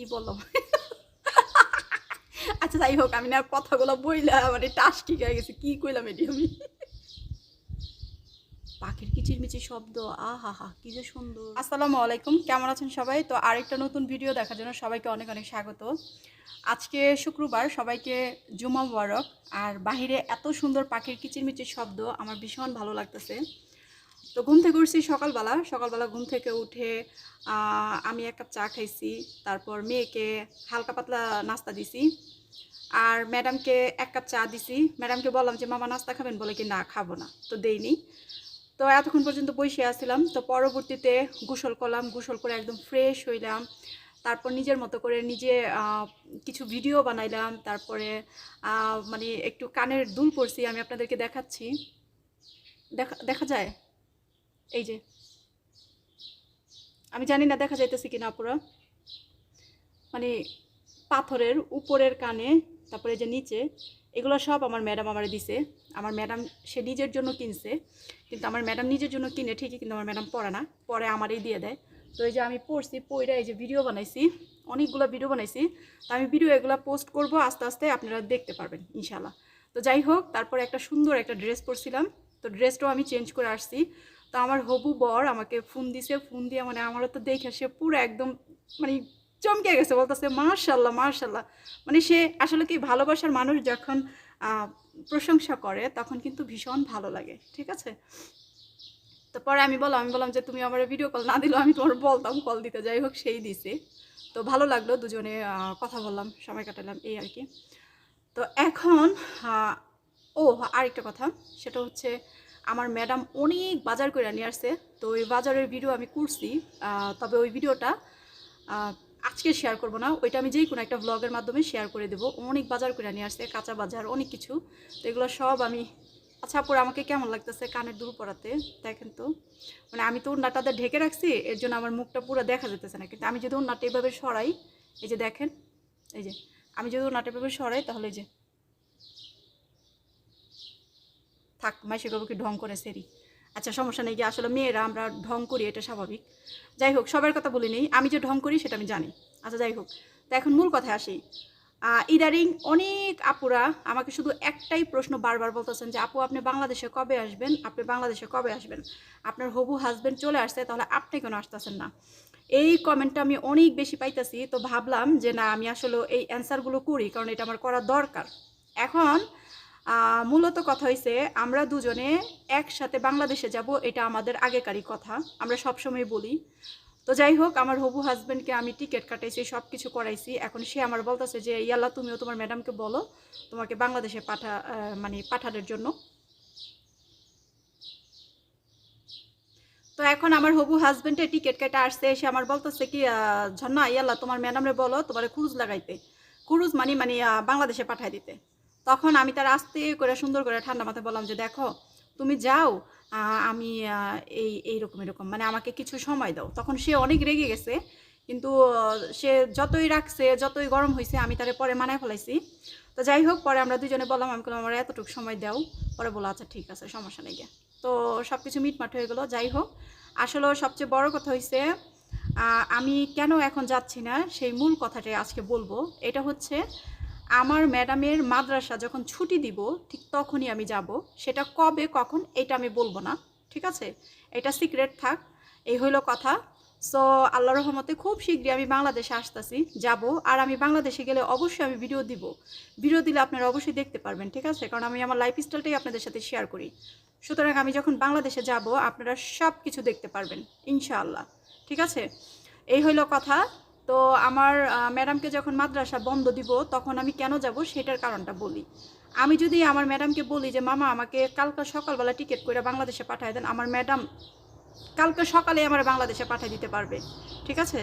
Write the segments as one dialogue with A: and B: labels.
A: কি বললাম? আচ্ছা যাই হোক, আমি না কথাগুলো বইলা মানে টাস ঠিক হয়ে গেছে। কি কইলাম এটি আমি? পাখির কিচিরমিচির শব্দ আহা হা কি যে সুন্দর। আসসালামু আলাইকুম, কেমন আছেন সবাই? তো আরেকটা নতুন ভিডিও দেখার জন্য সবাইকে অনেক অনেক স্বাগত। আজকে শুক্রবার, সবাইকে জুমা মুবারক। আর বাহিরে এত সুন্দর পাখির কিচিরমিচির শব্দ, আমার ভীষণ ভালো লাগতেছে। তো ঘুম থেকে উঠছি সকালবেলা। সকালবেলা ঘুম থেকে উঠে আমি এক কাপ চা খাইছি, তারপর মেয়েকে হালকা পাতলা নাস্তা দিছি। আর ম্যাডামকে এক কাপ চা দিছি। ম্যাডামকে বললাম যে, মামা, নাস্তা খাবেন? বলে কি, না, খাব না। তো দেইনি। তো এতক্ষণ পর্যন্ত বসে আসছিলাম তো পরবর্তীতে গোসল করলাম। গোসল করে একদম ফ্রেশ হইলাম। তারপর নিজের মতো করে নিজে কিছু ভিডিও বানাইলাম। তারপরে মানে একটু কানের দুল পড়ছি আমি আপনাদেরকে দেখাচ্ছি। দেখা দেখা যায়? এই যে। আমি জানি না, দেখা যাইতেছে কিনা আপুরা। মানে পাথরের উপরের কানে, তারপরে যে নিচে, এগুলো সব আমার ম্যাডাম আমার দিছে। আমার ম্যাডাম, সে নিজের জন্য কিনছে, কিন্তু আমার ম্যাডাম নিজের জন্য কিনে ঠিকই কিন্তু আমার ম্যাডাম পড়ে না, পরে আমারই দিয়ে দেয়। তো এই যে আমি পড়ছি, পইরা এই যে ভিডিও বানাইছি, অনেকগুলো ভিডিও বানাইছি, তো আমি ভিডিও এগুলো পোস্ট করব, আস্তে আস্তে আপনারা দেখতে পারবেন ইনশাল্লাহ তো যাই হোক, তারপরে একটা সুন্দর একটা ড্রেস পরছিলাম, তো ড্রেসটাও আমি চেঞ্জ করে আসছি। তো আমার হবু বর আমাকে ফোন দিছে, ফোন দিয়ে মানে আমারও তো দেখে সে পুরো একদম মানে চমকে গেছে, বলতেছে মার্শাল্লাহ মার্শাল্লাহ মানে সে আসলে কি ভালোবাসার মানুষ যখন প্রশংসা করে তখন কিন্তু ভীষণ ভালো লাগে, ঠিক আছে? তো পরে আমি বললাম আমি বললাম যে, তুমি আমার ভিডিও কল না দিলেও আমি তোমার বলতাম কল দিতে। যাই হোক, সেই দিছে। তো ভালো লাগল, দুজনে কথা বললাম, সময় কাটালাম, এই আর কি। তো এখন ও, আরেকটা কথা, সেটা হচ্ছে আমার ম্যাডাম অনেক বাজার করে নিয়ে আসছে। তো ওই বাজারের ভিডিও আমি করছি। তবে ওই ভিডিওটা আজকে শেয়ার করব না। ওইটা আমি যেই কোনো একটা ব্লগের মাধ্যমে শেয়ার করে দেবো। অনেক বাজার করে নিয়ে আসছে, কাঁচা বাজার, অনেক কিছু। তো এগুলো সব আমি আচ্ছা আপুর, আমাকে কেমন লাগতেছে কানের দুল পরাতে? দেখেন তো। মানে আমি তো উন্নাটাতে ঢেকে রাখছি, এর জন্য আমার মুখটা পুরো দেখা যেতেছে না। কিন্তু আমি যদি উন্নাটা এভাবে সরাই, এই যে দেখেন, এই যে, আমি যদি উন্নাটা এভাবে সরাই, তাহলে যে থাক মাসে বাবু কি ঢং করে সেরি। আচ্ছা সমস্যা নেই কি আসলে মেয়েরা, আমরা ঢং করি, এটা স্বাভাবিক। যাই হোক, সবার কথা বলি নেই, আমি যে ঢং করি, সেটা আমি জানি। আচ্ছা যাই হোক, তো এখন মূল কথায় আসি। ইদারিং অনেক আপুরা আমাকে শুধু একটাই প্রশ্ন বারবার বলতেছেন যে, আপু, আপনি বাংলাদেশে কবে আসবেন? আপনি বাংলাদেশে কবে আসবেন? আপনার হবু হাজবেন্ড চলে আসছে, তাহলে আপনি কেন আসতেছেন না? এই কমেন্টটা আমি অনেক বেশি পাইতেছি, তো ভাবলাম যে, না, আমি আসলে এই অ্যান্সারগুলো করি, কারণ এটা আমার করা দরকার। এখন মূলত কথা হয়েছে আমরা দুজনে একসাথে বাংলাদেশে যাব, এটা আমাদের আগেকারই কথা, আমরা সবসময় বলি। তো যাই হোক, আমার হবু হাজব্যান্ডকে আমি টিকিট কাটাইছি সব কিছু করাইছি, এখন সে আমার বলতেছে যে, ইয়াল্লা, তুমিও তোমার ম্যাডামকে বলো, তোমাকে বাংলাদেশে পাঠা মানে পাঠানোর জন্য। তো এখন আমার হবু হাজবেন্ডের টিকিট কেটে আসছে সে আমার বলতেছে কি ঝর্ণা ইয়াল্লা, তোমার ম্যাডামরে বলো, তোমার ক্রুজ লাগাইতে। ক্রুজ মানে মানে বাংলাদেশে পাঠাই দিতে। তখন আমি তার আস্তে করে সুন্দর করে ঠান্ডা মাথায় বললাম যে, দেখো, তুমি যাও আমি এই এইরকম এরকম মানে আমাকে কিছু সময় দাও। তখন সে অনেক রেগে গেছে, কিন্তু সে যতই রাখছে, যতই গরম হয়েছে আমি তারে পরে মানায় ফেলাইছি। তো যাই হোক, পরে আমরা দুজনে বললাম, আমি বললাম, আমার এতটুকু সময় দাও। পরে বলো আচ্ছা ঠিক আছে, সমস্যা নেই গিয়া তো সব কিছু মিটমাট হয়ে গেলো, যাই হোক। আসলে সবচেয়ে বড় কথা হয়েছে আমি কেন এখন যাচ্ছি না, সেই মূল কথাটাই আজকে বলব। এটা হচ্ছে আমার ম্যাডামের মাদ্রাসা যখন ছুটি দিব, ঠিক তখনই আমি যাব। সেটা কবে, কখন, এটা আমি বলব না, ঠিক আছে? এটা সিক্রেট থাক, এই হইল কথা। সো আল্লাহ রহমতে খুব শীঘ্রই আমি বাংলাদেশে আসতেছি, যাব। আর আমি বাংলাদেশে গেলে অবশ্যই আমি ভিডিও দিব। ভিডিও দিলে আপনারা অবশ্যই দেখতে পারবেন, ঠিক আছে? কারণ আমি আমার লাইফ স্টাইলটাই আপনাদের সাথে শেয়ার করি। সুতরাং আমি যখন বাংলাদেশে যাব, আপনারা সব কিছু দেখতে পারবেন, ইনশাআল্লাহ, ঠিক আছে? এই হইল কথা। তো আমার ম্যাডামকে যখন মাদ্রাসা বন্ধ দিব, তখন আমি কেন যাব সেটার কারণটা বলি। আমি যদি আমার ম্যাডামকে বলি যে, মামা, আমাকে কালকে সকালবেলা টিকিট করে বাংলাদেশে পাঠিয়ে দেন। আমার ম্যাডাম কালকে সকালে আমার বাংলাদেশে পাঠিয়ে দিতে পারবে। ঠিক আছে?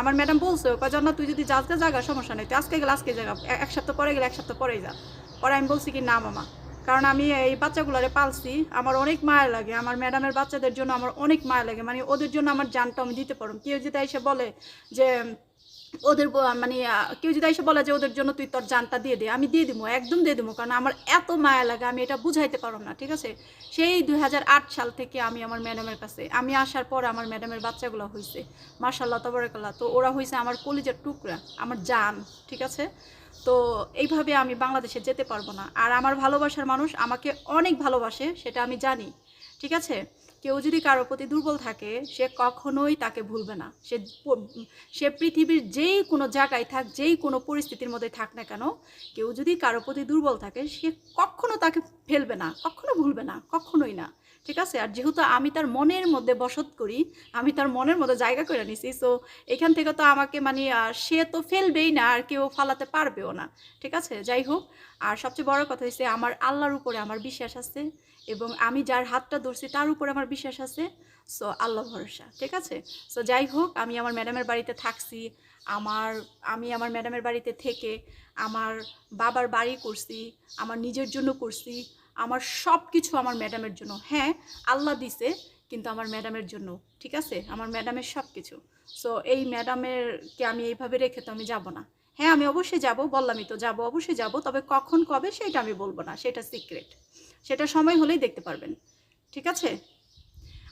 A: আমার ম্যাডাম বলছে কজন না তুই যদি যাজকে জায়গা সমস্যা নেই। তুই আজকে গেলে আজকে জায়গা এক সপ্তাহ পরে গেলে এক সপ্তাহ পরেই যা। পরে আমি বলছি কি, না, মামা। কারণ আমি এই বাচ্চাগুলোরে পালছি। আমার অনেক মায়া লাগে। আমার ম্যাডামের বাচ্চাদের জন্য আমার অনেক মায়া লাগে। মানে ওদের জন্য আমার জানটা আমি দিতে পারব। কেউ যদি এসে বলে যে ওদের মানে কেউ যদি এসে বলে যে ওদের জন্য তুই তোর জানটা দিয়ে দে, আমি দিয়ে দিব একদম দিয়ে দিব কারণ আমার এত মায়া লাগে, আমি এটা বুঝাইতে পারব না, ঠিক আছে? সেই দু হাজার আট সাল থেকে আমি আমার ম্যাডামের কাছে, আমি আসার পর আমার ম্যাডামের বাচ্চাগুলো হয়েছে মার্শাল্লাহ তবরকাল্লাহ, তো ওরা হয়েছে আমার কলিজার টুকরা, আমার জান, ঠিক আছে? তো এইভাবে আমি বাংলাদেশে যেতে পারব না, আর আমার ভালোবাসার মানুষ আমাকে অনেক ভালোবাসে, সেটা আমি জানি, ঠিক আছে? কেউ যদি কারোর প্রতি দুর্বল থাকে, সে কখনোই তাকে ভুলবে না। সে সে পৃথিবীর যেই কোনো জায়গায় থাক যেই কোনো পরিস্থিতির মধ্যে থাক না কেন, কেউ যদি কারোর প্রতি দুর্বল থাকে, সে কখনো তাকে ফেলবে না, কখনো ভুলবে না, কখনোই না। ঠিক আছে? আর যেহেতু আমি তার মনের মধ্যে বসত করি, আমি তার মনের মধ্যে জায়গা করে নিছি সো এখান থেকে তো আমাকে মানে সে তো ফেলবেই না, আর কেউ ফালাতে পারবেও না। ঠিক আছে? যাই হোক আর সবচেয়ে বড় কথা হচ্ছে আমার আল্লাহর উপরে আমার বিশ্বাস আছে এবং আমি যার হাতটা ধরছি তার উপরে আমার বিশ্বাস আছে, সো আল্লাহ ভরসা, ঠিক আছে? সো যাই হোক, আমি আমার ম্যাডামের বাড়িতে থাকছি, আমার, আমি আমার ম্যাডামের বাড়িতে থেকে আমার বাবার বাড়ি করছি, আমার নিজের জন্য করছি, আমার সব কিছু আমার ম্যাডামের জন্য। হ্যাঁ আল্লাহ দিছে, কিন্তু আমার ম্যাডামের জন্য, ঠিক আছে? আমার ম্যাডামের সব কিছু সো এই ম্যাডামেরকে আমি এইভাবে রেখে তো আমি যাব না। হ্যাঁ আমি অবশ্যই যাব বললামই তো যাব, অবশ্যই যাব, তবে কখন, কবে সেটা আমি বলব না, সেটা সিক্রেট সেটা সময় হলেই দেখতে পারবেন, ঠিক আছে?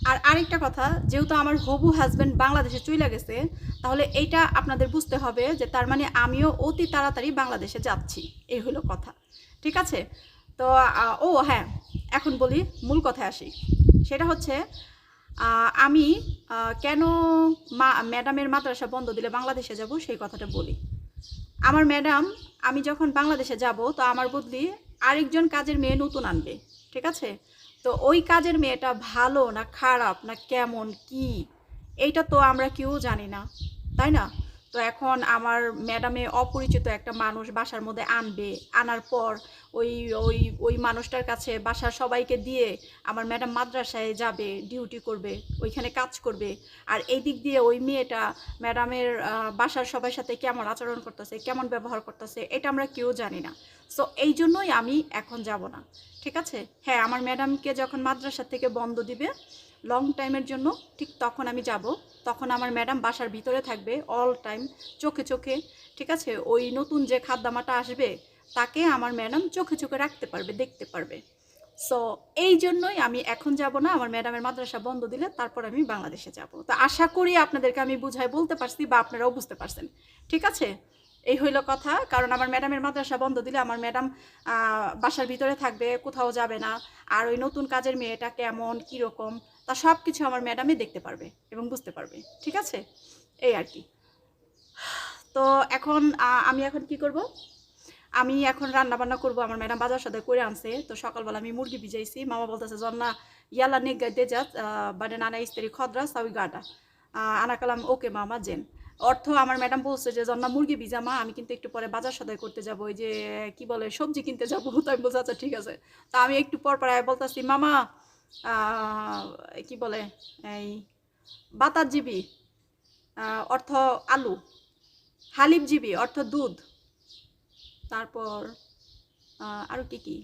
A: আর আরেকটা কথা, যেহেতু আমার হবু হাজব্যান্ড বাংলাদেশে চলে গেছে, তাহলে এইটা আপনাদের বুঝতে হবে যে তার মানে আমিও অতি তাড়াতাড়ি বাংলাদেশে যাচ্ছি, এই হলো কথা, ঠিক আছে? তো ও হ্যাঁ এখন বলি, মূল কথায় আসি, সেটা হচ্ছে আমি কেন মা ম্যাডামের মাদ্রাসা বন্ধ দিলে বাংলাদেশে যাব, সেই কথাটা বলি। আমার ম্যাডাম, আমি যখন বাংলাদেশে যাব, তো আমার বদলি আরেকজন কাজের মেয়ে নতুন আনবে, ঠিক আছে? তো ওই কাজের মেয়েটা ভালো না খারাপ না কেমন, কি? এইটা তো আমরা কেউ জানি না, তাই না? তো এখন আমার ম্যাডামে অপরিচিত একটা মানুষ বাসার মধ্যে আনবে। আনার পর ওই ওই ওই মানুষটার কাছে বাসার সবাইকে দিয়ে আমার ম্যাডাম মাদ্রাসায় যাবে ডিউটি করবে, ওইখানে কাজ করবে। আর এই দিক দিয়ে ওই মেয়েটা ম্যাডামের বাসার সবার সাথে কেমন আচরণ করতেছে, কেমন ব্যবহার করতেছে, এটা আমরা কেউ জানি না। সো এই জন্যই আমি এখন যাব না। ঠিক আছে? হ্যাঁ আমার ম্যাডামকে যখন মাদ্রাসা থেকে বন্ধ দিবে লং টাইমের জন্য ঠিক তখন আমি যাব। তখন আমার ম্যাডাম বাসার ভিতরে থাকবে অল টাইম চোখে চোখে, ঠিক আছে? ওই নতুন যে খাদ্যামাটা আসবে, তাকে আমার ম্যাডাম চোখে চোখে রাখতে পারবে, দেখতে পারবে। সো এই জন্যই আমি এখন যাব না, আমার ম্যাডামের মাদ্রাসা বন্ধ দিলে তারপর আমি বাংলাদেশে যাব। তো আশা করি আপনাদেরকে আমি বুঝাই বলতে পারছি বা আপনারাও বুঝতে পারছেন। ঠিক আছে? এই হইল কথা, কারণ আমার ম্যাডামের মাদ্রাসা বন্ধ দিলে আমার ম্যাডাম বাসার ভিতরে থাকবে, কোথাও যাবে না। আর ওই নতুন কাজের মেয়েটা কেমন কীরকম তা সব কিছু আমার ম্যাডামই দেখতে পারবে এবং বুঝতে পারবে, ঠিক আছে? এই আর কি। তো এখন আমি এখন কি করব? আমি এখন রান্না বান্না করব, আমার ম্যাডাম বাজার সাথে করে আনছে। তো সকালবেলা আমি মুরগি ভিজাইছি, মামা বলতেছে, জন্না, ইয়ালা নেক গাইতে বাডে নানা ইস্তেরি খদরা, সাউই গাটা। আনা কালাম, ওকে মামা, জেন। অর্থ আমার ম্যাডাম বলছে যে জন্না মুরগি ভিজা, মা, আমি কিন্তু একটু পরে বাজার সদাই করতে যাব, ওই যে, কি বলে, সবজি কিনতে যাব। তো আমি বলছি আচ্ছা ঠিক আছে। তা আমি একটু পর পর বলতেছি, মামা কি বলে, এই বাতাসজীবী অর্থ আলু হালিবজীবী অর্থ দুধ। তারপর আরও কি কি?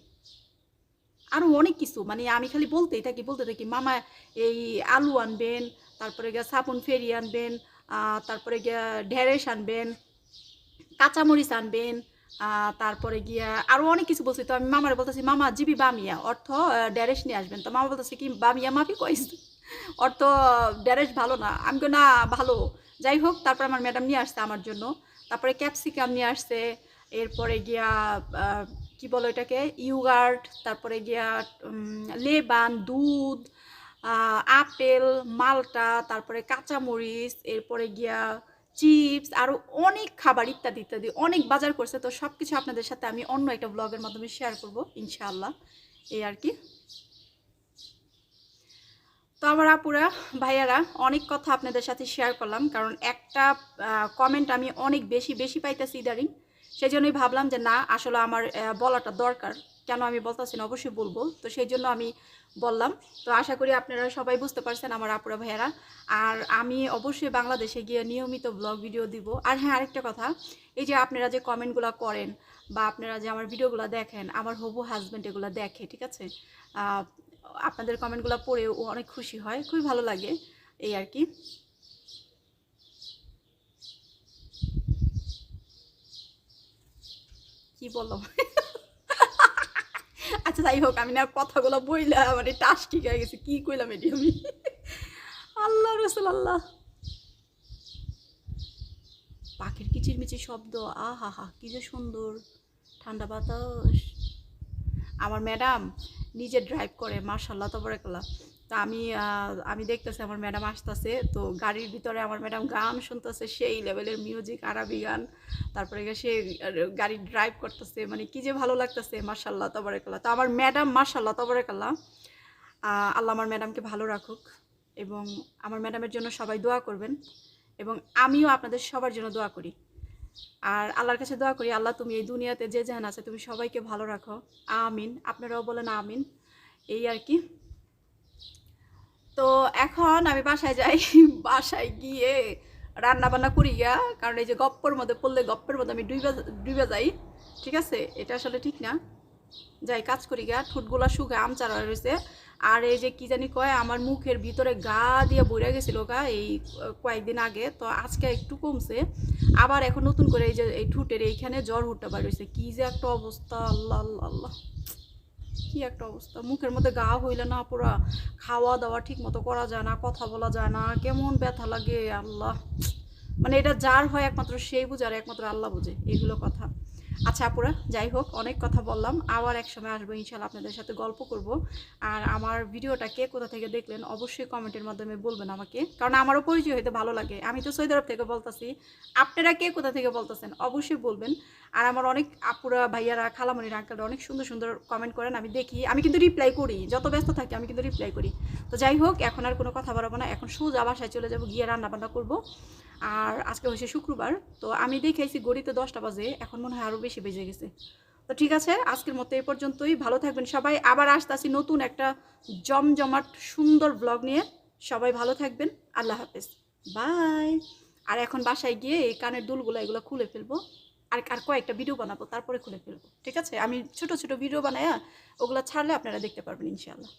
A: আরও অনেক কিছু মানে আমি খালি বলতেই থাকি, বলতে থাকি, মামা, এই আলু আনবেন, তারপরে সাবুন ফেরি আনবেন তারপরে গিয়া ঢেঁড়স আনবেন, কাঁচামরিচ আনবেন তারপরে গিয়া আরও অনেক কিছু বলছি। তো আমি মামারে বলতেছি, মামা, জিবি বামিয়া। অর্থ ঢেঁড়স নিয়ে আসবেন। তো মামা বলতেছে, কি বামিয়া মাফি কইস? অর্থ, ঢেঁড়স ভালো না। আমি না, ভালো। যাই হোক, তারপরে আমার ম্যাডাম নিয়ে আসছে আমার জন্য। তারপরে ক্যাপসিকাম নিয়ে আসছে। এরপরে গিয়া কি বলো এটাকে ইউগার্ট, তারপরে গিয়া লেবান, দুধ আপেল, মালটা, তারপরে কাঁচামরিচ, এরপরে গিয়া চিপস আরও অনেক খাবার ইত্যাদি ইত্যাদি অনেক বাজার করছে। তো সব কিছু আপনাদের সাথে আমি অন্য একটা ব্লগের মাধ্যমে শেয়ার করব, ইনশাআল্লাহ। এই আর কি। তো আমার আপুরা, ভাইয়ারা, অনেক কথা আপনাদের সাথে শেয়ার করলাম, কারণ একটা কমেন্ট আমি অনেক বেশি বেশি পাইতেছি ইদারিং সেই জন্যই ভাবলাম যে না, আসলে আমার বলাটা দরকার। কেন আমি বলতেছি না? অবশ্যই বলব। তো সেই জন্য আমি বললাম। তো আশা করি আপনারা সবাই বুঝতে পারছেন আমার আপুরা ভাইয়েরা। আর আমি অবশ্যই বাংলাদেশে গিয়ে নিয়মিত ব্লগ ভিডিও দিব। আর হ্যাঁ আরেকটা কথা। এই যে আপনারা যে কমেন্টগুলো করেন বা আপনারা যে আমার ভিডিওগুলো দেখেন, আমার হবু হাজব্যান্ড এগুলো দেখে, ঠিক আছে? আপনাদের কমেন্টগুলো পড়ে ও অনেক খুশি হয়। খুবই ভালো লাগে এই আর কি। কি বললাম? আচ্ছা যাই হোক, আমি না কথাগুলো বইলা মানে টাস কি হয়ে গেছে। কি কইলাম এটি আমি? আল্লাহ রসুল আল্লাহ পাখির কিচিরমিচির শব্দ, আহা হা, কি যে সুন্দর। ঠান্ডা বাতাস। আমার ম্যাডাম নিজে ড্রাইভ করে মার্শাল্লাহ তবরেকলা তা আমি আমি দেখতেছি আমার ম্যাডাম আসতেছে। তো গাড়ির ভিতরে আমার ম্যাডাম গান শুনতেছে, সেই লেভেলের মিউজিক আরবি গান। তারপরে সে গাড়ি ড্রাইভ করতেছে মানে কি যে ভালো লাগতেছে মার্শাল্লাহ তবরেকলা তো আমার ম্যাডাম মার্শাল্লাহ তবরেকল্লা আল্লাহ আমার ম্যাডামকে ভালো রাখুক এবং আমার ম্যাডামের জন্য সবাই দোয়া করবেন এবং আমিও আপনাদের সবার জন্য দোয়া করি। আর আল্লাহর কাছে দোয়া করি, আল্লাহ তুমি এই দুনিয়াতে যে যেখানে আছে, তুমি সবাইকে ভালো রাখো। আমিন। আপনারাও বলেন আমিন। এই আর কি। তো এখন আমি বাসায় যাই। বাসায় গিয়ে রান্না বান্না করি গা। কারণ এই যে গপ্পর মধ্যে পড়লে গপ্পের মধ্যে আমি ডুইবা ডুইবা যাই। ঠিক আছে? এটা আসলে ঠিক না। যাই, কাজ করি গা। ঠোঁটগুলা শুকে আম চারা রয়েছে। আর এই যে কি জানি কয়, আমার মুখের ভিতরে গা দিয়ে বইরা গেছিল গা এই কয়েকদিন আগে। তো আজকে একটু কমছে। আবার এখন নতুন করে এই যে এই ঠোঁটের এইখানে জ্বর উঠতে বার হয়েছে কি যে একটা অবস্থা! আল্লাহ আল্লাহ আল্লাহ। কি একটা অবস্থা? মুখের মধ্যে গা হইলে না পুরা খাওয়া দাওয়া ঠিক মতো করা যায় না, কথা বলা যায় না, কেমন ব্যথা লাগে, আল্লাহ। মানে এটা যার হয় একমাত্র সেই বুঝে আর একমাত্র আল্লাহ বুঝে, এগুলো কথা। আচ্ছা আপুরা, যাই হোক, অনেক কথা বললাম। আবার এক সময় আসব ইনশাল্লাহ আপনাদের সাথে গল্প করব। আর আমার ভিডিওটা কে কোথা থেকে দেখলেন, অবশ্যই কমেন্টের মাধ্যমে বলবেন আমাকে। কারণ আমারও পরিচয় হইতে ভালো লাগে। আমি তো সৌদি আরব থেকে বলতেছি। আপনারা কে কোথা থেকে বলতেছেন, অবশ্যই বলবেন। আর আমার অনেক আপুরা, ভাইয়ারা, খালামণির আঙ্কেলরা অনেক সুন্দর সুন্দর কমেন্ট করেন, আমি দেখি। আমি কিন্তু রিপ্লাই করি। যত ব্যস্ত থাকি, আমি কিন্তু রিপ্লাই করি। তো যাই হোক, এখন আর কোনো কথা বাড়াবো না। এখন সোজা বাসায় চলে যাব, গিয়ে রান্না বান্না করব। আর আজকে হচ্ছে শুক্রবার, তো আমি দেখেছি গড়িতে দশটা বাজে, এখন মনে হয় আরও বেশি বেজে গেছে। তো ঠিক আছে, আজকের মতো এই পর্যন্তই, ভালো থাকবেন সবাই, আবার আসতেছি নতুন একটা জমজমাট সুন্দর ব্লগ নিয়ে। সবাই ভালো থাকবেন, আল্লাহ হাফেজ, বাই। আর এখন বাসায় গিয়ে এই কানের দুলগুলো এগুলো খুলে ফেলব, আর আর কয়েকটা ভিডিও বানাবো, তারপরে খুলে ফেলব, ঠিক আছে? আমি ছোট ছোট ভিডিও বানায়া ওগুলো ছাড়লে আপনারা দেখতে পারবেন, ইনশাআল্লাহ।